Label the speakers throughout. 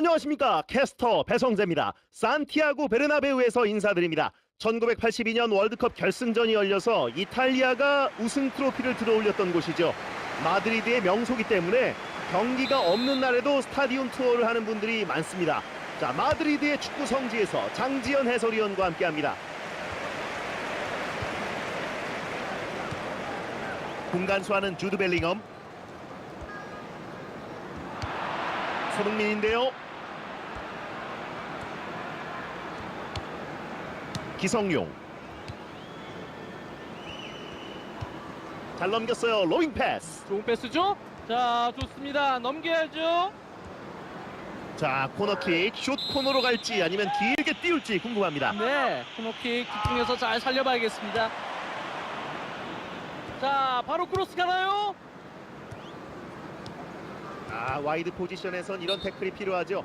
Speaker 1: 안녕하십니까 캐스터 배성재입니다. 산티아고 베르나베우에서 인사드립니다. 1982년 월드컵 결승전이 열려서 이탈리아가 우승 트로피를 들어올렸던 곳이죠. 마드리드의 명소기 때문에 경기가 없는 날에도 스타디움 투어를 하는 분들이 많습니다. 자 마드리드의 축구 성지에서 장지현 해설위원과 함께합니다. 공간수하는 주드 벨링엄 손흥민인데요. 기성용 잘 넘겼어요. 로잉 패스.
Speaker 2: 좋은 패스죠? 자, 좋습니다. 넘겨야죠.
Speaker 1: 자 코너킥 슛 코너로 갈지 아니면 길게 띄울지 궁금합니다.
Speaker 2: 네, 코너킥 집중해서 잘 살려봐야겠습니다. 자, 바로 크로스 가나요?
Speaker 1: 아 와이드 포지션에선 이런 태클이 필요하죠.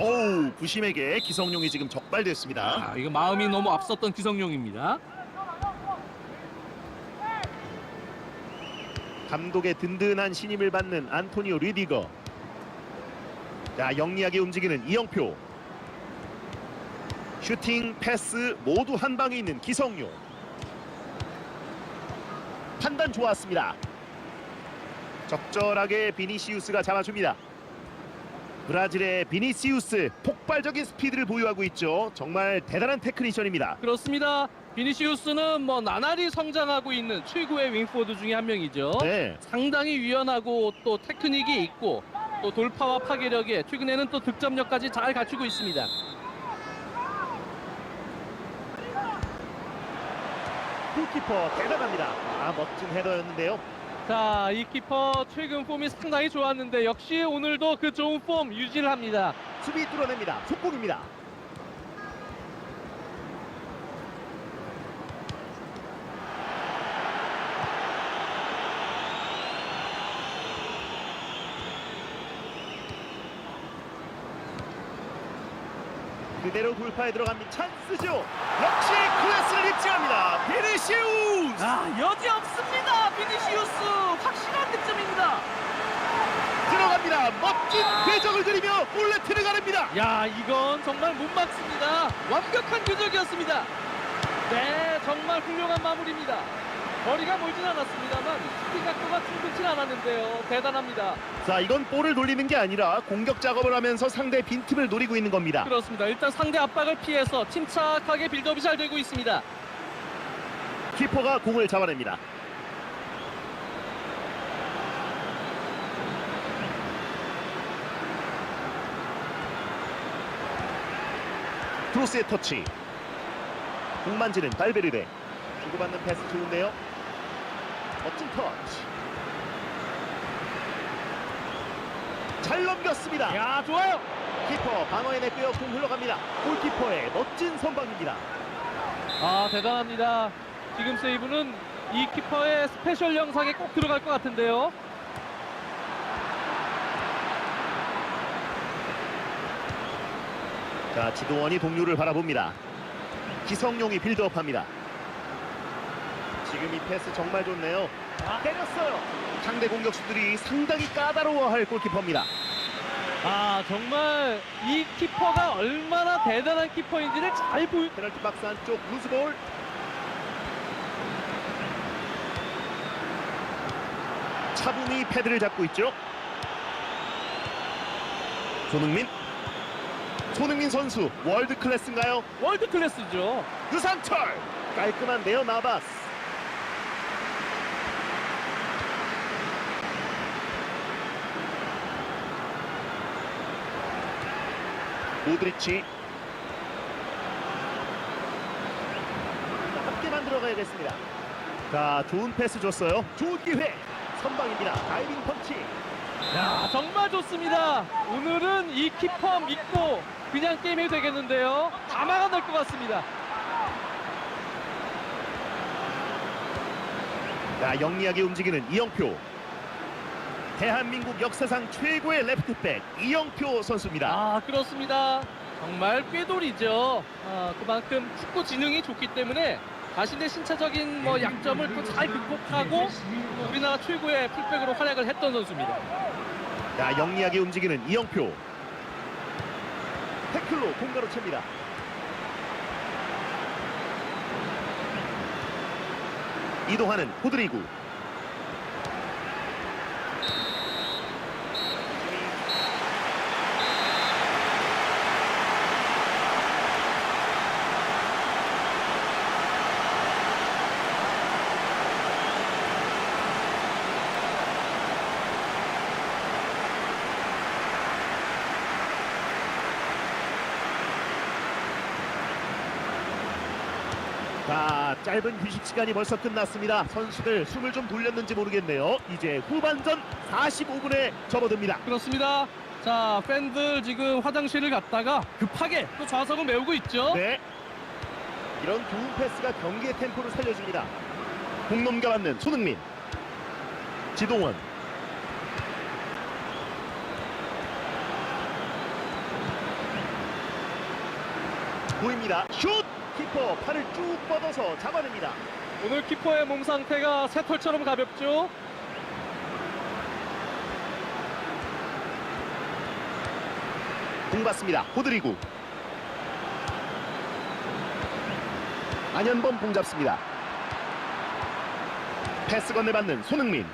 Speaker 1: 오우 부심에게 기성용이 지금 적발됐습니다.
Speaker 2: 아, 이거 마음이 너무 앞섰던 기성용입니다.
Speaker 1: 감독의 든든한 신임을 받는 안토니오 리디거. 자 영리하게 움직이는 이영표. 슈팅, 패스 모두 한 방에 있는 기성용. 판단 좋았습니다. 적절하게 비니시우스가 잡아줍니다. 브라질의 비니시우스 폭발적인 스피드를 보유하고 있죠. 정말 대단한 테크니션입니다.
Speaker 2: 그렇습니다. 비니시우스는 뭐 나날이 성장하고 있는 최고의 윙포드 중에 한 명이죠.
Speaker 1: 네,
Speaker 2: 상당히 유연하고 또 테크닉이 있고 또 돌파와 파괴력에 최근에는 또 득점력까지 잘 갖추고 있습니다.
Speaker 1: 골키퍼 대단합니다. 아 멋진 헤더였는데요.
Speaker 2: 자, 이 키퍼 최근 폼이 상당히 좋았는데 역시 오늘도 그 좋은 폼 유지를 합니다.
Speaker 1: 수비 뚫어냅니다. 속공입니다. 그대로 돌파에 들어갑니다. 찬스죠. 역시 클래스를 입증합니다. 비니시우스.
Speaker 2: 아, 여지. 비니시우스 확실한 득점입니다.
Speaker 1: 들어갑니다. 멋진 궤적을 그리며 몰래 들어가냅니다.
Speaker 2: 야, 이건 정말 못 막습니다. 완벽한 궤적이었습니다. 네, 정말 훌륭한 마무리입니다. 거리가 멀진 않았습니다만 슈팅 각도가 충분치 않았는데요. 대단합니다.
Speaker 1: 자, 이건 볼을 돌리는 게 아니라 공격 작업을 하면서 상대 빈틈을 노리고 있는 겁니다.
Speaker 2: 그렇습니다. 일단 상대 압박을 피해서 침착하게 빌드업이 잘 되고 있습니다.
Speaker 1: 키퍼가 공을 잡아냅니다. 크로스의 터치. 공 만지는 발베르데. 주고받는 패스 좋은데요. 멋진 터치. 잘 넘겼습니다.
Speaker 2: 야, 좋아요.
Speaker 1: 키퍼 방어에 내빼어 공 흘러갑니다. 골키퍼의 멋진 선방입니다.
Speaker 2: 아, 대단합니다. 지금 세이브는 이 키퍼의 스페셜 영상에 꼭 들어갈 것 같은데요.
Speaker 1: 자 지도원이 동료를 바라봅니다. 기성용이 빌드업합니다. 지금 이 패스 정말 좋네요. 아, 때렸어요. 상대 공격수들이 상당히 까다로워할 골키퍼입니다.
Speaker 2: 아, 정말 이 키퍼가 얼마나 대단한 키퍼인지를 잘 보여.
Speaker 1: 페널티 박스 안쪽 루즈볼. 차분히 패드를 잡고 있죠. 손흥민. 손흥민 선수 월드 클래스인가요?
Speaker 2: 월드 클래스죠.
Speaker 1: 유상철! 깔끔한데요 나바스. 모드리치. 함께 만들어가야겠습니다. 자 좋은 패스 줬어요. 좋은 기회. 선방입니다. 다이빙 펀치
Speaker 2: 야, 정말 좋습니다. 오늘은 이 키퍼 믿고 그냥 게임해도 되겠는데요. 다 막아낼 것 같습니다.
Speaker 1: 자 영리하게 움직이는 이영표 대한민국 역사상 최고의 레프트백 이영표 선수입니다
Speaker 2: 아, 그렇습니다. 정말 꾀돌이죠. 아, 그만큼 축구 지능이 좋기 때문에 자신의 신체적인 뭐 약점을 또 잘 극복하고 우리나라 최고의 풀백으로 활약을 했던 선수입니다.
Speaker 1: 자 영리하게 움직이는 이영표 태클로 공가로 챕니다. 이동하는 호드리구. 자, 짧은 휴식 시간이 벌써 끝났습니다. 선수들 숨을 좀 돌렸는지 모르겠네요. 이제 후반전 45분에 접어듭니다.
Speaker 2: 그렇습니다. 자, 팬들 지금 화장실을 갔다가 급하게 또 좌석을 메우고 있죠.
Speaker 1: 네. 이런 좋은 패스가 경기의 템포를 살려줍니다. 공 넘겨받는 손흥민. 지동원. 보입니다. 슛! 키퍼 팔을 쭉 뻗어서 잡아냅니다.
Speaker 2: 오늘 키퍼의 몸 상태가 새털처럼 가볍죠.
Speaker 1: 공 받습니다. 호드리구. 안현범 공 잡습니다. 패스 건네받는 손흥민.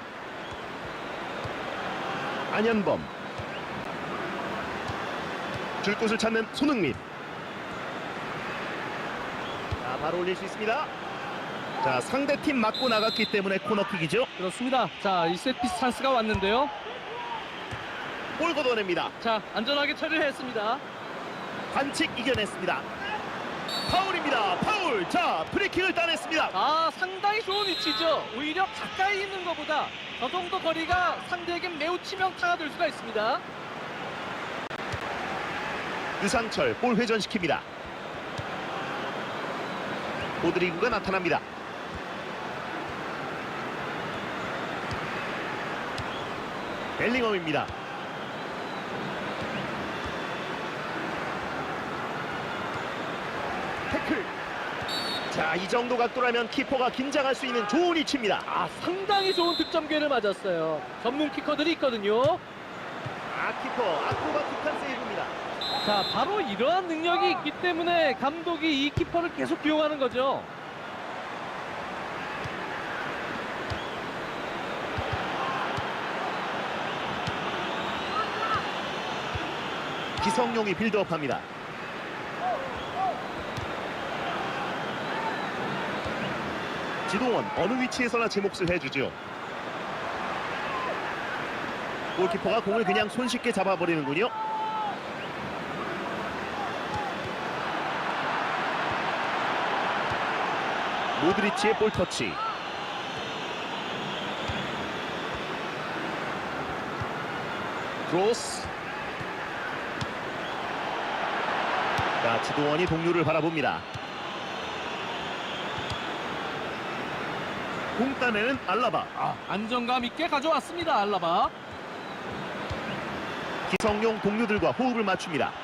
Speaker 1: 안현범. 줄 곳을 찾는 손흥민. 자, 바로 올릴 수 있습니다. 자, 상대팀 맞고 나갔기 때문에 코너킥이죠.
Speaker 2: 그렇습니다. 자, 이 세트피스 찬스가 왔는데요.
Speaker 1: 골 걷어냅니다.
Speaker 2: 자, 안전하게 처리를 했습니다.
Speaker 1: 반칙 이겨냈습니다. 파울입니다. 파울. 자, 프리킥을 따냈습니다.
Speaker 2: 아, 상당히 좋은 위치죠. 오히려 가까이 있는 것보다 저 정도 거리가 상대에게 매우 치명타가 될 수가 있습니다.
Speaker 1: 유상철 볼 회전시킵니다. 보드리구가 나타납니다. 벨링엄입니다. 태클. 자, 이 정도 각도라면 키퍼가 긴장할 수 있는 좋은 위치입니다.
Speaker 2: 아, 상당히 좋은 득점 기회를 맞았어요. 전문 키커들이 있거든요.
Speaker 1: 아, 키퍼 아크로바틱한 세이브입니다.
Speaker 2: 자, 바로 이러한 능력이 있기 때문에 감독이 이 키퍼를 계속 기용하는 거죠.
Speaker 1: 기성용이 빌드업합니다. 지동원 어느 위치에서나 제 몫을 해주죠. 골키퍼가 공을 그냥 손쉽게 잡아버리는군요. 모드리치의 볼 터치. 크로스. 자, 지동원이 동료를 바라봅니다. 공 따내는 알라바.
Speaker 2: 아, 안정감 있게 가져왔습니다. 알라바.
Speaker 1: 기성용 동료들과 호흡을 맞춥니다.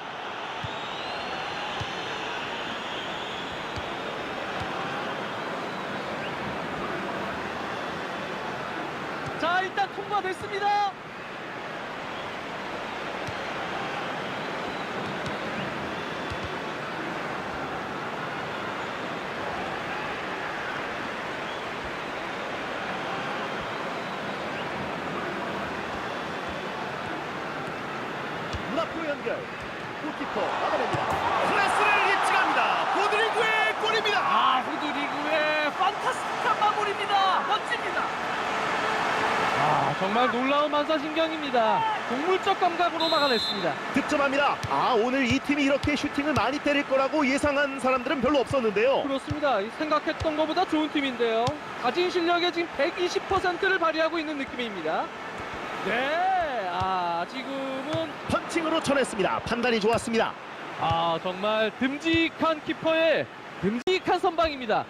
Speaker 2: 자, 일단 통과됐습니다.
Speaker 1: 문앞으로 연결. 골키퍼 막아냅니다. 프레스를 예측합니다. 보드리구의 골입니다.
Speaker 2: 아, 후드리그의 판타스틱한 마무리입니다. 멋집니다. 아, 정말 놀라운 만사신경입니다. 동물적 감각으로 막아냈습니다.
Speaker 1: 득점합니다. 아 오늘 이 팀이 이렇게 슈팅을 많이 때릴 거라고 예상한 사람들은 별로 없었는데요.
Speaker 2: 그렇습니다. 생각했던 것보다 좋은 팀인데요. 가진 실력의 지금 120%를 발휘하고 있는 느낌입니다. 네, 아 지금은
Speaker 1: 펀칭으로 쳐냈습니다. 판단이 좋았습니다.
Speaker 2: 아 정말 듬직한 키퍼의 듬직한 선방입니다.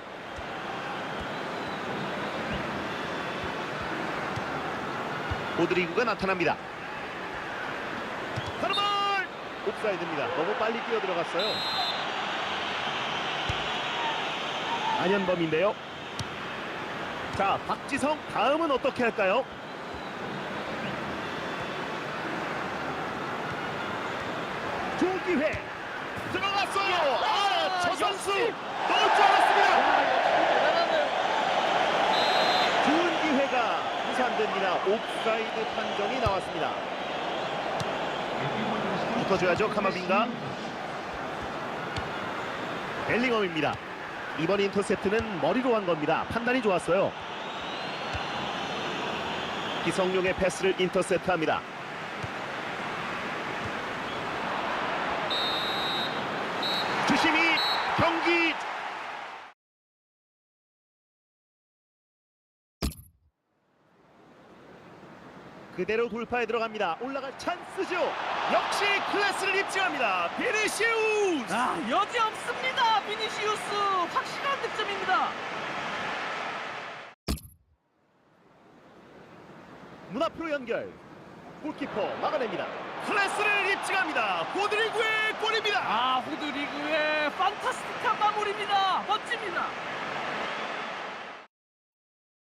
Speaker 1: 보드리구가 나타납니다. 하르볼 옵사이드입니다. 너무 빨리 뛰어 들어갔어요. 안현범인데요. 자, 박지성 다음은 어떻게 할까요? 좋은 기회. 들어갔어요. 아,
Speaker 2: 아,
Speaker 1: 저 선수
Speaker 2: 역시.
Speaker 1: 넣을 줄 알았습니다.
Speaker 2: 아, 역시 대단하네요.
Speaker 1: 좋은 기회가 무산 됩니다. 옵사이드 판정이 나왔습니다. 붙어줘야죠 카마빈가. 벨링엄입니다. 이번 인터셉트는 머리로 한 겁니다. 판단이 좋았어요. 기성용의 패스를 인터셉트합니다. 주심이 그대로 돌파에 들어갑니다. 올라갈 찬스죠. 역시 클래스를 입증합니다. 비니시우스.
Speaker 2: 아, 여지 없습니다. 비니시우스 확실한 득점입니다.
Speaker 1: 문 앞으로 연결. 골키퍼 막아냅니다. 클래스를 입증합니다. 호드리그의 골입니다. 아, 호드리그의 판타스틱한 마무리입니다. 멋집니다.